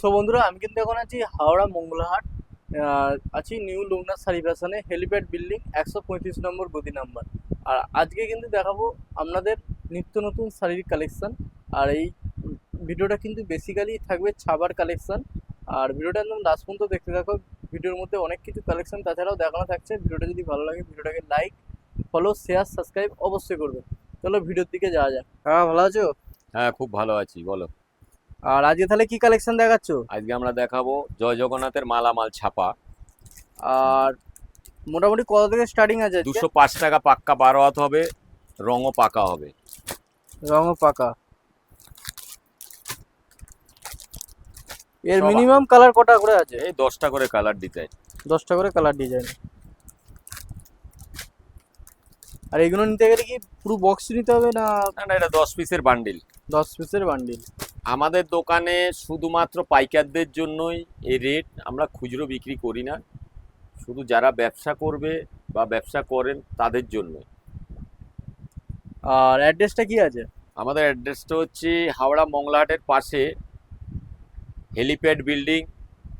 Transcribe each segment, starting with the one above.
So বন্ধুরা, আমি কিন্তু এখন আছি হাওড়া মঙ্গলাহাট। আছি নিউ শাড়ি ফ্যাশনে হেলিপ্যাড বিল্ডিং একশো পঁয়ত্রিশ নম্বর গদি নাম্বার। আর আজকে কিন্তু দেখাবো আপনাদের নিত্য নতুন শাড়ির কালেকশান আর এই ভিডিওটা কিন্তু বেসিক্যালি থাকবে ছাবার কালেকশান আর ভিডিওটা একদম লাস্ট পর্যন্ত দেখতে থাকো। ভিডিওর মধ্যে অনেক কিছু কালেকশান তাছাড়াও দেখানো থাকছে। ভিডিওটা যদি ভালো লাগে ভিডিওটাকে লাইক ফলো শেয়ার সাবস্ক্রাইব অবশ্যই করবে চলো ভিডিওর দিকে যাওয়া যাক। হ্যাঁ ভালো আছো? হ্যাঁ খুব ভালো আছি বলো। আর আজকে তাহলে কি কালেকশন দেখাচ্ছ? আজকে আমরা দেখাবো জয় জগন্নাথের মালামাল ছাপা। আর মোটামুটি কত থেকে স্টার্টিং আছে? দুশো পাঁচ টাকা পাক্কা বারো হাত হবে রঙও পাকা হবে। রঙও পাকা। এর মিনিমাম কালার কটা করে আছে? এই দশটা করে কালার ডিজাইন দশটা করে কালার ডিজাইন আর এগুলো নিতে গেলে কি পুরো বক্স নিতে হবে না না না এটা দশ পিসের বান্ডিল দশ পিসের বান্ডিল আমাদের দোকানে শুধুমাত্র পাইকারদের জন্যই এই রেট আমরা খুচরো বিক্রি করি না। শুধু যারা ব্যবসা করবে বা ব্যবসা করেন তাদের জন্য। আর অ্যাড্রেসটা কি আছে? আমাদের অ্যাড্রেসটা হচ্ছে হাওড়া মংলাহাটের পাশে হেলিপ্যাড বিল্ডিং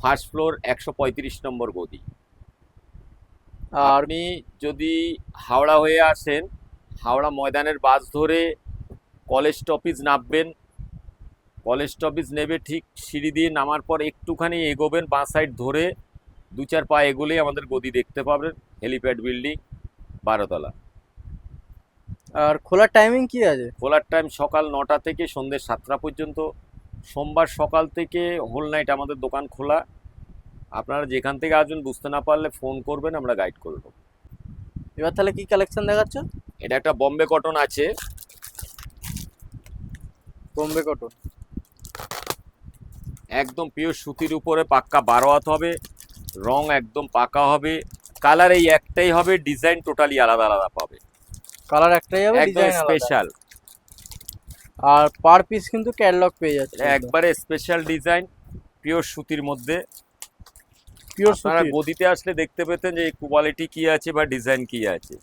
ফার্স্ট ফ্লোর একশো পঁয়ত্রিশ নম্বর গদি আর আপনি যদি হাওড়া হয়ে আসেন হাওড়া ময়দানের বাস ধরে কলেজ স্টপিজ নামবেন। কলেজ স্টপিজ নেবে ঠিক সিঁড়ি দিয়ে নামার পর একটুখানি এগোবেন বাঁ সাইড ধরে। দু চার পা এগোলেই আমাদের গদি দেখতে পাবেন হেলিপ্যাড বিল্ডিং বারোতলা। আর খোলার টাইমিং কি আছে? খোলার টাইম সকাল নটা থেকে সন্ধ্যে সাতটা পর্যন্ত। সোমবার সকাল থেকে হোল নাইট আমাদের দোকান খোলা। আপনারা যেখান থেকে আসবেন বুঝতে না পারলে ফোন করবেন আমরা গাইড করে দেবো। এবার তাহলে কি কালেকশন দেখাচ্ছ? এটা একটা বম্বে কটন আছে। বোম্বে কটন একদম পিওর সুতির উপরে পাক্কা বারো হাত হবে। রং একদম পাকা হবে কালার এই একটাই হবে ডিজাইন টোটালি আলাদা আলাদা পাবে। কালার একটাই হবে একদম স্পেশাল আর পার পিস কিন্তু ক্যাটালগ পেয়ে যাচ্ছে একবারে স্পেশাল ডিজাইন পিওর সুতির মধ্যে। পিওর আপনারা গদিতে আসলে দেখতে পেতেন যে কোয়ালিটি কি আছে বা ডিজাইন কি আছে।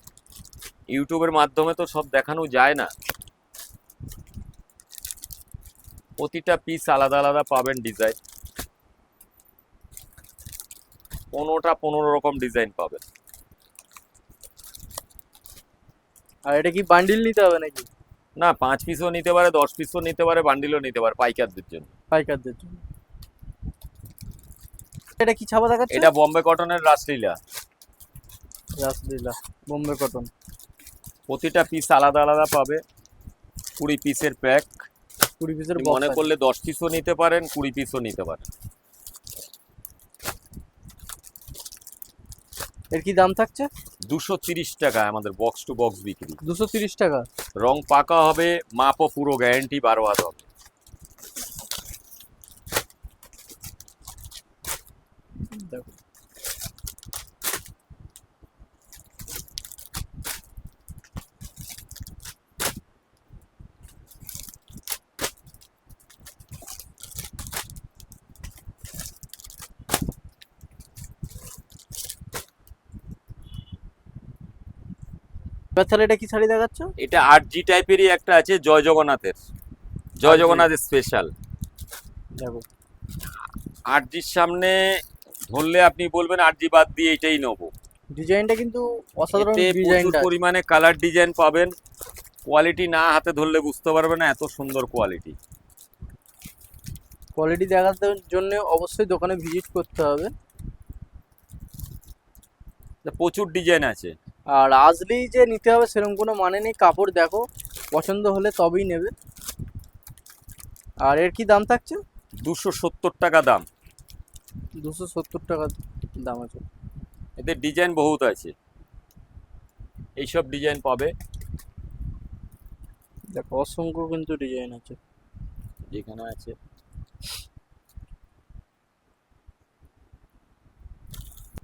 ইউটিউবের মাধ্যমে তো সব দেখানো যায় না। প্রতিটা পিস আলাদা আলাদা পাবেন ডিজাইন পনেরোটা পনেরো রকম ডিজাইন পাবেন। আর এটা কি বান্ডিল নিতে হবে নাকি? না পাঁচ পিসও নিতে পারে দশ পিসও নিতে পারে বান্ডিলও নিতে পারে পাইকারদের জন্য। পাইকারদের জন্য। এটা কি ছাপা দেখাচ্ছে? এটা বম্বে কটনের রাসলীলা। রাসলীলা বোম্বে কটন। প্রতিটা পিস আলাদা আলাদা পাবে। কুড়ি পিসের প্যাক কুড়ি পিসের মনে করলে দশ পিসও নিতে পারেন কুড়ি পিসও নিতে পারেন। এর কি দাম থাকছে? দুশো তিরিশ টাকা আমাদের বক্স টু বক্স বিক্রি। দুশো তিরিশ টাকা। রং পাকা হবে মাপও পুরো গ্যারেন্টি বারো হাত হবে দেখো এবার তাহলে এটা কি শাড়ি দেখাচ্ছ? এটা আট জি টাইপেরই একটা আছে জয় জগন্নাথের। জয় জগন্নাথের স্পেশাল দেখো। আট জির সামনে ধরলে আপনি বলবেন আট জি বাদ দিয়ে এটাই নেব। ডিজাইনটা কিন্তু অসাধারণ প্রচুর পরিমাণে কালার ডিজাইন পাবেন। কোয়ালিটি না হাতে ধরলে বুঝতে পারবে না এত সুন্দর কোয়ালিটি কোয়ালিটি দেখাতে জন্য অবশ্যই দোকানে ভিজিট করতে হবে। প্রচুর ডিজাইন আছে। আর আসলেই যে নিতে হবে সেরকম কোনো মানে নেই। কাপড় দেখো পছন্দ হলে তবেই নেবে। আর এর কি দাম থাকছে? দুশো সত্তর টাকা দাম। দুশো সত্তর টাকা দাম আছে। এদের ডিজাইন বহুত আছে। এইসব ডিজাইন পাবে। দেখো অসংখ্য কিন্তু ডিজাইন আছে। যেখানে আছে।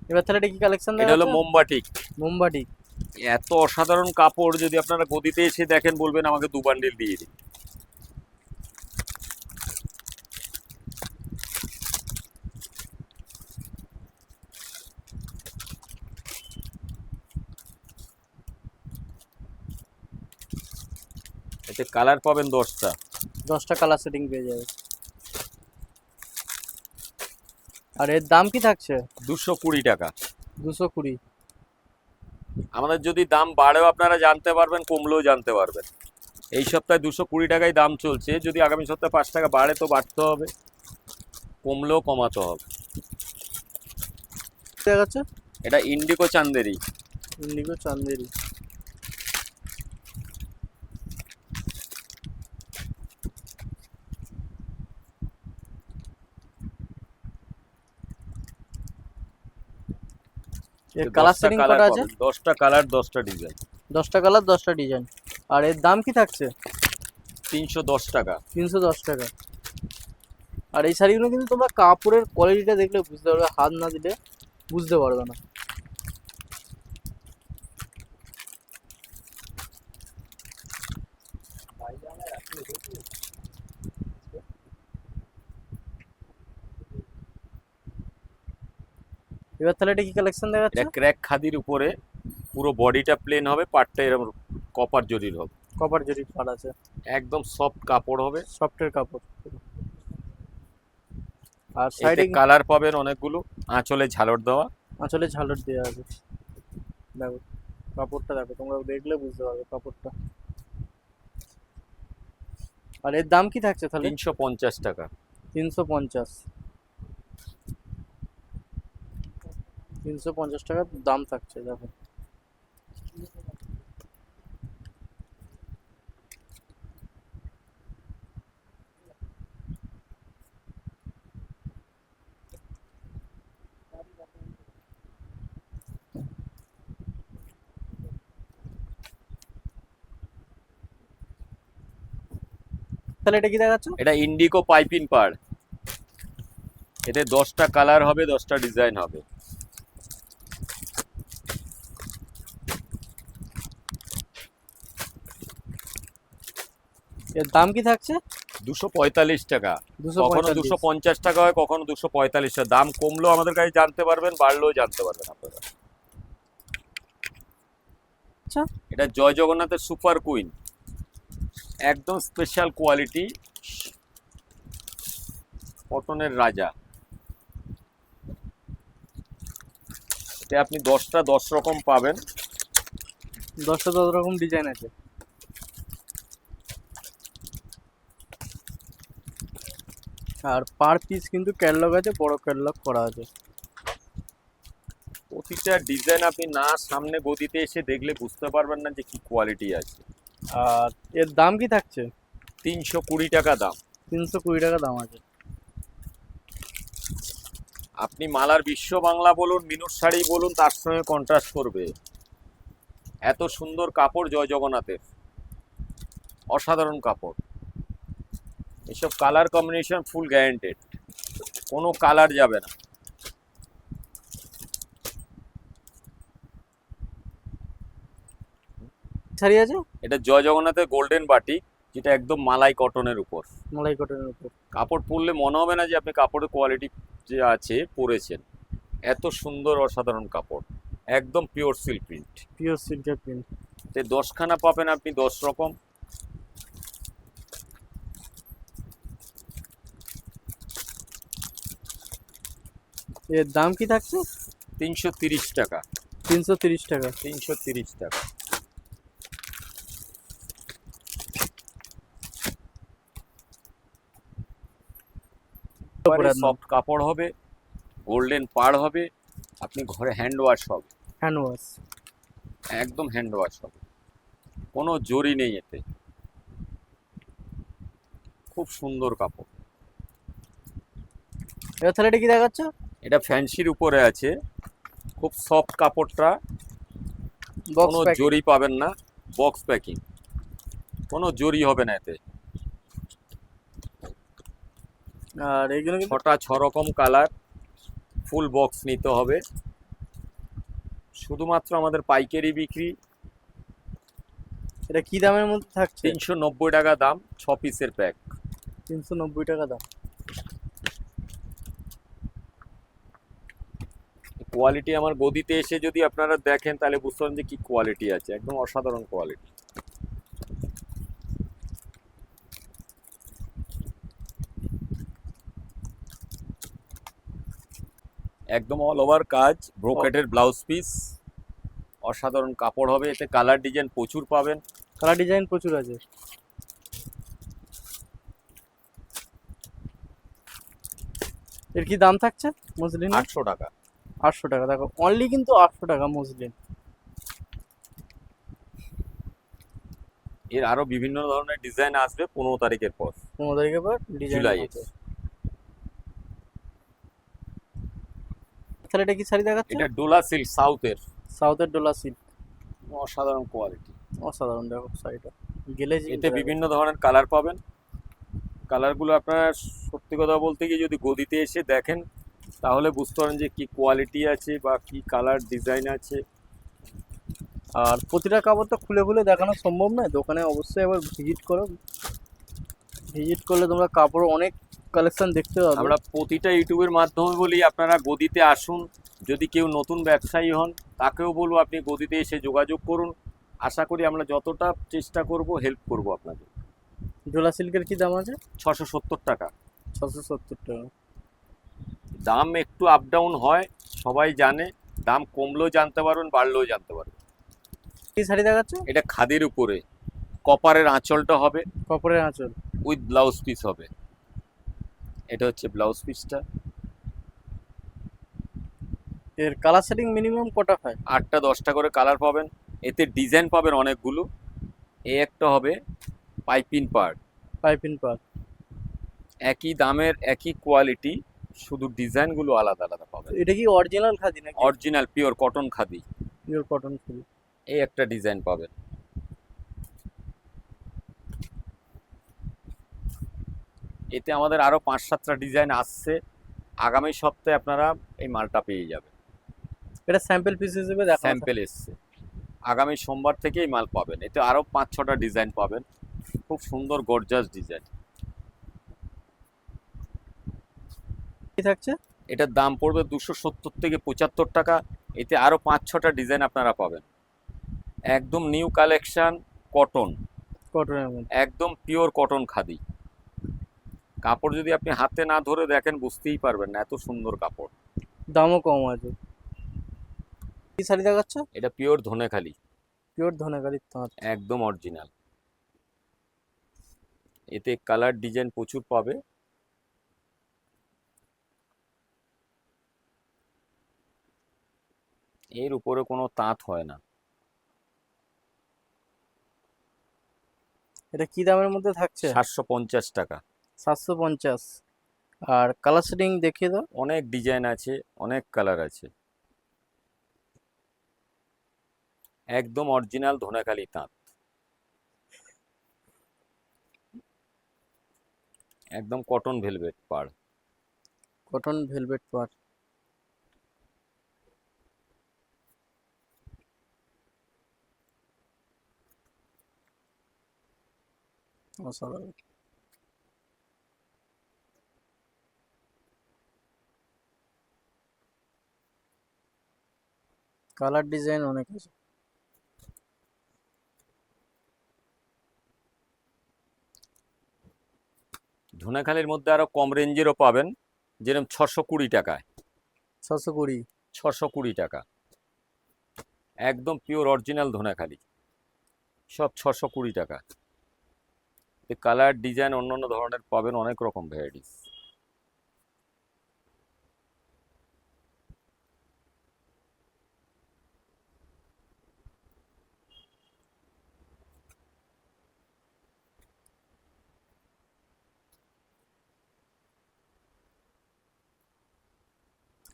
এবার তাহলে এটা কি কালেকশন এটা হলো মোমবাটিক মোমবাটি এত অসাধারণ কাপড় যদি আপনারা গদিতে এসে দেখেন বলবেন আমাকে দু বান্ডিল দিয়ে দিন। এতে কালার পাবেন দশটা। দশটা কালার সেটিং পেয়ে যাবে। আর এর দাম কি থাকছে? দুশো কুড়ি টাকা। দুশো কুড়ি। আমাদের যদি দাম বাড়েও আপনারা জানতে পারবেন কমলেও জানতে পারবেন। এই সপ্তাহে দুশো কুড়ি টাকাই দাম চলছে। যদি আগামী সপ্তাহে পাঁচ টাকা বাড়ে তো বাড়তে হবে। কমলেও কমাতে হবে। এটা ইন্ডিকো চান্দেরি। ইন্ডিকো চান্দেরি। এর কালার সেটিং আছে? দশটা কালার দশটা ডিজাইন দশটা কালার দশটা ডিজাইন আর এর দাম কি থাকছে? তিনশো দশ টাকা। তিনশো দশ টাকা। আর এই শাড়িগুলো কিন্তু তোমরা কাপড়ের কোয়ালিটিটা দেখলে বুঝতে পারবে হাত না দিলে বুঝতে পারবে না। এবার তাহলে এটা কি কালেকশন দেখাচ্ছে? এটা ক্র্যাক খাদির উপরে পুরো বডিটা প্লেন হবে পাটটা এরকম কপার জরির হবে। কপার জরির পার আছে। একদম সফট কাপড় হবে। সফটের কাপড়। আর সাইডে কালার পাবেন অনেকগুলো। আঁচলে ঝালর দেওয়া। আঁচলে ঝালর দেওয়া আছে। দেখো কাপড়টা দেখো তোমরা দেখলে বুঝতে পারবে কাপড়টা। আর এর দাম কি থাকছে তাহলে? তিনশো পঞ্চাশ টাকা। তিনশো পঞ্চাশ। তিনশো পঞ্চাশ টাকার দাম থাকছে, দেখো। তাহলে এটা কি দেখাচ্ছ? এটা ইন্ডিকো পাইপিন পাড়। এতে দশটা কালার হবে, দশটা ডিজাইন হবে। এর দাম কি থাকছে? দুশো পঁয়তাল্লিশ টাকা। কখনো দুশো পঞ্চাশ টাকা হয় কখনো দুশো পঁয়তাল্লিশ টাকা। দাম কমলেও আমাদের কাছে জানতে পারবেন বাড়লেও জানতে পারবেন আপনারা। আচ্ছা। এটা জয় জগন্নাথের সুপার কুইন। একদম স্পেশাল কোয়ালিটি কটনের রাজা। আপনি দশটা দশ রকম পাবেন। দশটা দশ রকম ডিজাইন আছে। আর পার পিস কিন্তু ক্যাটলগ আছে বড় ক্যাটলগ করা আছে। প্রতিটা ডিজাইন আপনি না সামনে গদিতে এসে দেখলে বুঝতে পারবেন না যে কি কোয়ালিটি আছে। আর এর দাম কি থাকছে? তিনশো কুড়ি টাকা দাম। তিনশো কুড়ি টাকা দাম আছে। আপনি মালার বিশ্ব বাংলা বলুন মিনুর শাড়ি বলুন তার সঙ্গে কন্ট্রাস্ট করবে। এত সুন্দর কাপড় জয় জগন্নাথের। অসাধারণ কাপড়। এসব কালার কম্বিনেশন ফুল গ্যারেন্টেড কোনো কালার যাবে না। শাড়ি আছে? এটা জয় জগন্নাথের গোল্ডেন বাটি যেটা একদম মালাই কটনের উপর। মালাই কটনের উপর। কাপড় পরলে মনে হবে না যে আপনি কাপড়ের কোয়ালিটি যে আছে পরেছেন। এত সুন্দর অসাধারণ কাপড়। একদম পিওর সিল্ক প্রিন্ট পিওর সিল্কের প্রিন্ট তে দশখানা পাবেন আপনি দশ রকম। এর দাম কি থাকছে? তিনশো তিরিশ টাকা। তিনশো তিরিশ টাকা। তিনশো তিরিশ টাকা। সফট কাপড় হবে গোল্ডেন পাড় হবে আপনি ঘরে হ্যান্ড ওয়াশ হবে। হ্যান্ড ওয়াশ একদম হ্যান্ড ওয়াশ হবে। কোনো জরি নেই এতে। খুব সুন্দর কাপড়। এবার তাহলে এটা কি দেখাচ্ছ? এটা ফ্যান্সির উপরে আছে। খুব সফট কাপড়টা। কোনো জরি পাবেন না। বক্স প্যাকিং কোনো জরি হবে না এতে। আর এইগুলো ছটা ছ রকম কালার। ফুল বক্স নিতে হবে। শুধুমাত্র আমাদের পাইকারি বিক্রি। এটা কি দামের মধ্যে থাকছে? তিনশো নব্বই টাকা দাম ছ পিসের প্যাক তিনশো নব্বই টাকা দাম। কোয়ালিটি আমার গদিতে এসে যদি আপনারা দেখেন তাহলে বুঝতে পারেন যে কি কোয়ালিটি আছে। একদম অসাধারণ কোয়ালিটি একদম অল ওভার কাজ ব্রোকেটের ব্লাউজ পিস অসাধারণ কাপড় হবে এতে কালার ডিজাইন প্রচুর পাবেন। কালার ডিজাইন প্রচুর আছে। এর কি দাম থাকছে মসলিন আটশো টাকা। আটশো টাকা। দেখো অনলি কিন্তু আটশো টাকা মসলিন এর আরও বিভিন্ন ধরনের ডিজাইন আসবে পনেরো তারিখের পর। পনেরো তারিখের পর ডিজাইন জুলাই তাহলে এটা কি শাড়ি দেখাচ্ছে? এটা ডোলা সিল্ক সাউথের সাউথের ডোলা সিল্ক অসাধারণ কোয়ালিটি অসাধারণ দেখো শাড়িটা। গেলে এতে বিভিন্ন ধরনের কালার পাবেন। কালারগুলো আপনারা সত্যি কথা বলতে গিয়ে যদি গদিতে এসে দেখেন তাহলে বুঝতে পারেন যে কি কোয়ালিটি আছে বা কি কালার ডিজাইন আছে। আর প্রতিটা কাপড় তো খুলে খুলে দেখানো সম্ভব নয় দোকানে অবশ্যই একবার ভিজিট করো। ভিজিট করলে তোমরা কাপড় অনেক কালেকশন দেখতে পাবে। আমরা প্রতিটা ইউটিউবের মাধ্যমে বলি আপনারা গদিতে আসুন। যদি কেউ নতুন ব্যবসায়ী হন তাকেও বলব আপনি গদিতে এসে যোগাযোগ করুন। আশা করি আমরা যতটা চেষ্টা করব হেল্প করব আপনাদের। ডোলা সিল্কের কি দাম আছে? ছশো সত্তর টাকা। ছশো সত্তর টাকা। দাম একটু আপ ডাউন হয় সবাই জানে। দাম কমলেও জানতে পারবেন বাড়লেও জানতে পারবেন। কি শাড়ি দেখাচ্ছে এটা খাদির উপরে। কপারের আঁচলটা হবে। কপারের আঁচল। উইথ ব্লাউজ পিস হবে। এটা হচ্ছে ব্লাউজ পিসটা। এর কালার সেটিং মিনিমাম কটা হয়? আটটা দশটা করে কালার পাবেন। এতে ডিজাইন পাবেন অনেকগুলো। এ একটা হবে পাইপিন পার্ট পাইপিন পার্ট একই দামের একই কোয়ালিটি শুধু ডিজাইনগুলো আলাদা আলাদা পাবেন। এটা কি অরিজিনাল খাদি নাকি? Original pure cotton khadi. Pure cotton ফুল এই একটা ডিজাইন পাবেন। এতে আমাদের আরও পাঁচ সাতটা ডিজাইন আসছে। আগামী সপ্তাহে আপনারা এই মালটা পেয়ে যাবেন। এটা স্যাম্পল পিস হিসেবে দেখা স্যাম্পেল এসছে। আগামী সোমবার থেকে এই মাল পাবেন। এতে আরও পাঁচ ছটা ডিজাইন পাবেন। খুব সুন্দর গর্জাস ডিজাইন কি থাকছে? এটার দাম পড়বে দুশো সত্তর থেকে পঁচাত্তর টাকা। এতে আরও পাঁচ ছটা ডিজাইন আপনারা পাবেন। একদম নিউ কালেকশন কটন। কটনের মধ্যে। একদম পিওর কটন খাদি। কাপড় যদি আপনি হাতে না ধরে দেখেন বুঝতেই পারবেন না এত সুন্দর কাপড়। দামও কম আছে। কি শাড়ি দেখাচ্ছে? এটা পিওর ধনেখালি। পিওর ধনেকারির তাঁত একদম অরিজিনাল। এতে কালার ডিজাইন প্রচুর পাবে। এর উপরে কোনো তাঁত হয় না। এটা কি দামের মধ্যে থাকছে? সাতশো পঞ্চাশ টাকা। সাতশো পঞ্চাশ। আর কালার সেটিং দেখিয়ে দাও। অনেক ডিজাইন আছে অনেক কালার আছে। একদম অরিজিনাল ধনেখালি তাঁত। একদম কটন ভেলভেট পাড়। কটন ভেলভেট পার অসাধারণ কালার ডিজাইন অনেক আছে। ধনেখালির মধ্যে আরও কম রেঞ্জেরও পাবেন যেরকম ছশো কুড়ি টাকায়। ছশো কুড়ি। ছশো কুড়ি টাকা। একদম পিওর অরিজিনাল ধনেখালি। সব ছশো কুড়ি টাকা। কালার ডিজাইন অন্য অন্য ধরনের পাবেন অনেক রকম ভ্যারাইটিস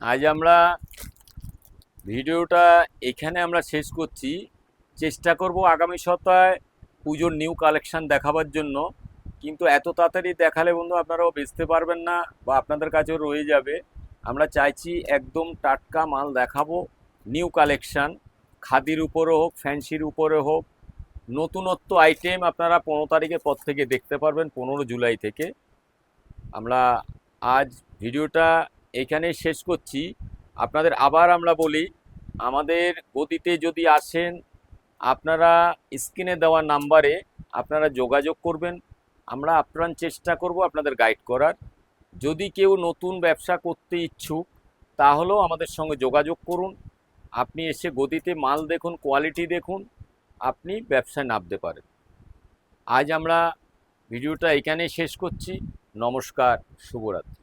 আজ আমরা ভিডিওটা এখানে আমরা শেষ করছি। চেষ্টা করব আগামী সপ্তাহে পুজোর নিউ কালেকশন দেখাবার জন্য। কিন্তু এত তাড়াতাড়ি দেখালে বন্ধু আপনারাও বেচতে পারবেন না বা আপনাদের কাছেও রয়ে যাবে। আমরা চাইছি একদম টাটকা মাল দেখাবো। নিউ কালেকশান খাদির উপরে হোক, ফ্যান্সির উপরে হোক, নতুনত্ব আইটেম আপনারা পনেরো তারিখের পর থেকে দেখতে পারবেন, পনেরো জুলাই থেকে। আমরা আজ ভিডিওটা এখানেই শেষ করছি। আপনাদের আবার আমরা বলি, আমাদের গতিতে যদি আসেন আপনারা স্ক্রিনে দেওয়া নাম্বারে আপনারা যোগাযোগ করবেন। আমরা আপ্রাণ চেষ্টা করব আপনাদের গাইড করার। যদি কেউ নতুন ব্যবসা করতে ইচ্ছুক, তাহলেও আমাদের সঙ্গে যোগাযোগ করুন। আপনি এসে গদিতে মাল দেখুন কোয়ালিটি দেখুন, আপনি ব্যবসায় নামতে পারেন। আজ আমরা ভিডিওটা এখানেই শেষ করছি। নমস্কার, শুভরাত্রি।